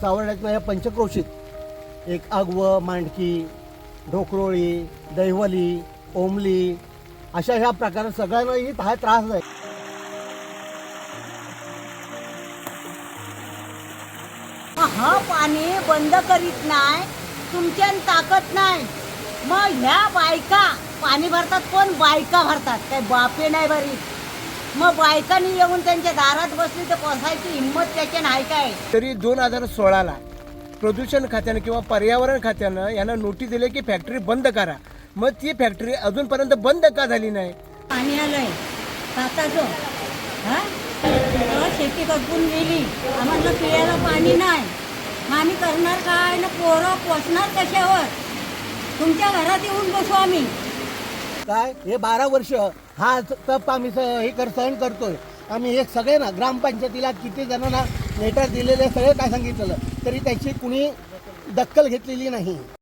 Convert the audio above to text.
चावरड्यातल्या या पंचक्रोशीत एक आगवं मांडकी ढोकरोळी दैवली ओमली अशा ह्या प्रकार सगळ्यांनाही हा त्रास आहे. हा पाणी बंद करीत नाही तुमच्यान ताकद नाही. मग ह्या बायका पाणी भरतात कोण? बायका भरतात. काय बापे नाही भरीत. मग बायकांनी येऊन त्यांच्या दारात बसली तर बसायची हिंमत त्याच्या नाही काय? तरी दोन हजार सोळाला प्रदूषण खात्यानं किंवा पर्यावरण खात्यानं यांना नोटीस दिली की फॅक्टरी बंद करा. मग ती फॅक्टरी अजूनपर्यंत बंद का झाली नाही? पाणी आलंय. हा? तेव्हा शेती करपून गेली. आम्हाला पिण्याला पाणी नाही. मग आम्ही करणार काय? ना पोरं पोचणार कशावर? तुमच्या घरात येऊन बसू आम्ही. काय? हे बारा वर्ष हा तप आम्ही स- हे कर सहन करतोय. आम्ही हे सगळे ना ग्रामपंचायतीला किती जणांना लेटर दिलेले सगळे काय सांगितलं तरी त्याची कुणी दखल घेतलेली नाही.